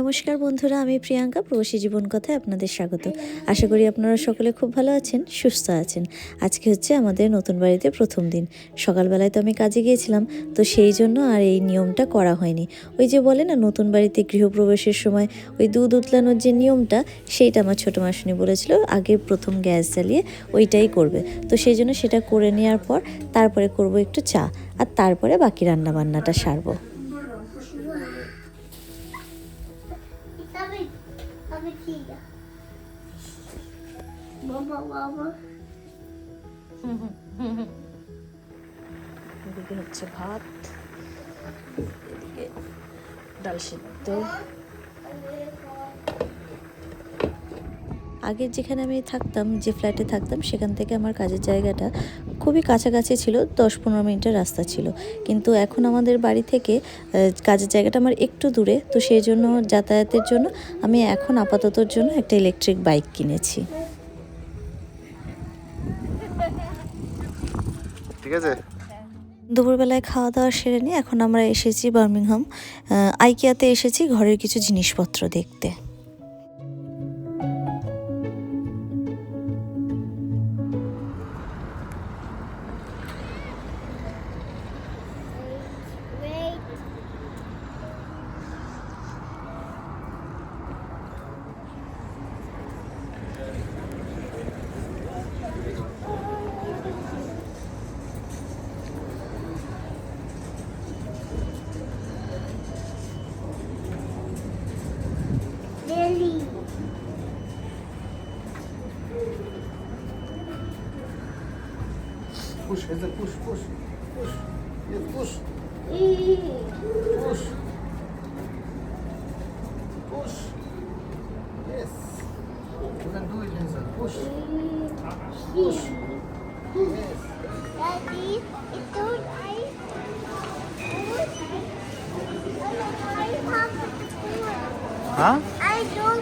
নমস্কার বন্ধুরা, আমি প্রিয়াঙ্কা, প্রবাসী জীবন কথায় আপনাদের স্বাগত। আশা করি আপনারা সকলে খুব ভালো আছেন, সুস্থ আছেন। আজকে হচ্ছে আমাদের নতুন বাড়িতে প্রথম দিন। সকালবেলায় তো আমি কাজে গিয়েছিলাম, তো সেই জন্য আর এই নিয়মটা করা হয়নি। ওই যে বলে না, নতুন বাড়িতে গৃহপ্রবেশের সময় ওই দুধ উতলানোর যে নিয়মটা, সেইটা আমার ছোটো মাসুনি বলেছিল, আগে প্রথম গ্যাস জ্বালিয়ে ওইটাই করবে। তো সেই জন্য সেটা করে নেওয়ার পর, তারপরে করব একটু চা, আর তারপরে বাকি রান্না বান্নাটা সারবো। Mama, mama. এদিকে হচ্ছে ভাত এদিকে ডাল সিদ্ধ। আগের যেখানে আমি থাকতাম যে ফ্ল্যাটে থাকতাম সেখান থেকে আমার কাজের জায়গাটা খুবই কাছাকাছি ছিল দশ পনেরো মিনিটের রাস্তা ছিল। কিন্তু এখন আমাদের বাড়ি থেকে কাজের জায়গাটা আমার একটু দূরে তো সেই জন্য যাতায়াতের জন্য আমি এখন আপাততর জন্য একটা ইলেকট্রিক বাইক কিনেছি। ঠিক আছে? দুপুরবেলায় খাওয়া দাওয়া সেরে নিয়ে এখন আমরা এসেছি বার্মিংহাম আইকিয়াতে এসেছি ঘরের কিছু জিনিসপত্র দেখতে। push, Hazel, push, push, push, push, push, push, yes, you can do it, Hazel, push, push, yes. Daddy, it's don't I push? Huh? I don't.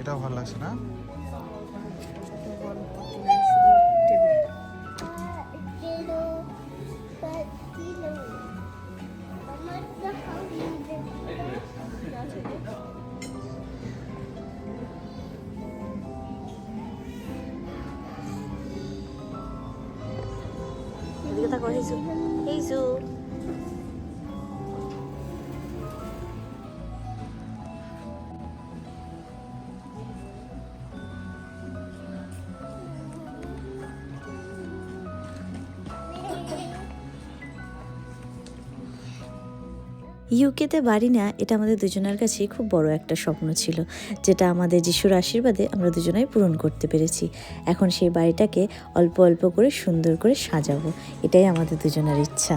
এটাও ভালো লাগছে না? Kilo, ইউকেতে বাড়ি না, এটা আমাদের দুজনের কাছেই খুব বড় একটা স্বপ্ন ছিল, যেটা আমাদের যিশুর আশীর্বাদে আমরা দুজনাই পূরণ করতে পেরেছি। এখন সেই বাড়িটাকে অল্প অল্প করে সুন্দর করে সাজাবো, এটাই আমাদের দুজনের ইচ্ছা।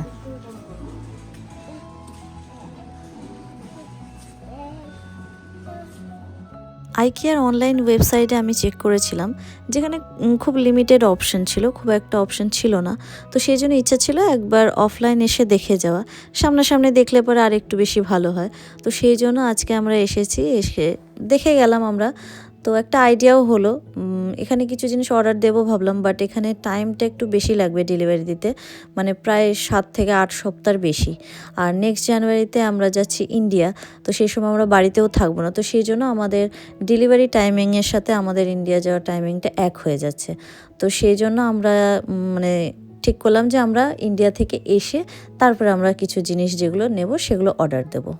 আইকিয়ার অনলাইন ওয়েবসাইটে আমি চেক করেছিলাম, যেখানে খুব লিমিটেড অপশন ছিল, খুব একটা অপশন ছিল না। তো সেই জন্য ইচ্ছা ছিল একবার অফলাইন এসে দেখে যাওয়া। সামনাসামনি দেখলে পরে আর একটু বেশি ভালো হয়। তো সেই জন্য আজকে আমরা এসেছি, এসে দেখে গেলাম আমরা। তো একটা আইডিয়াও হলো এখানে কিছু জিনিস অর্ডার দেবো ভাবলাম বাট এখানে টাইমটা একটু বেশি লাগবে ডেলিভারি দিতে। মানে প্রায় সাত থেকে আট সপ্তাহ বেশি। আর নেক্সট জানুয়ারিতে আমরা যাচ্ছি ইন্ডিয়া তো সেই সময় আমরা বাড়িতেও থাকব না। তো সেই জন্য আমাদের ডেলিভারি টাইমিংয়ের সাথে আমাদের ইন্ডিয়া যাওয়ার টাইমিংটা এক হয়ে যাচ্ছে। তো সেই জন্য আমরা মানে ঠিক করলাম যে আমরা ইন্ডিয়া থেকে এসে তারপরে আমরা কিছু জিনিস যেগুলো নেব সেগুলো অর্ডার দেবো।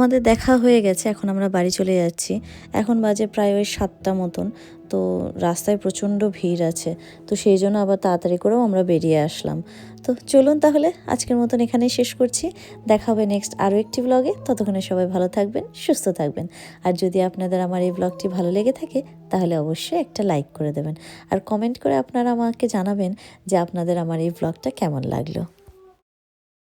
আমাদের দেখা হয়ে গেছে, এখন আমরা বাড়ি চলে যাচ্ছি। এখন বাজে প্রায় ওই সাতটা মতন, তো রাস্তায় প্রচণ্ড ভিড় আছে, তো সেই জন্য আবার তাড়াতাড়ি করেও আমরা বেরিয়ে আসলাম। তো চলুন তাহলে, আজকের মতন এখানেই শেষ করছি। দেখা হবে নেক্সট আরও একটি ব্লগে ততক্ষণে সবাই ভালো থাকবেন, সুস্থ থাকবেন। আর যদি আপনাদের আমার এই ব্লগটি ভালো লেগে থাকে, তাহলে অবশ্যই একটা লাইক করে দেবেন। আর কমেন্ট করে আপনারা আমাকে জানাবেন যে আপনাদের আমার এই ব্লগটা কেমন লাগল।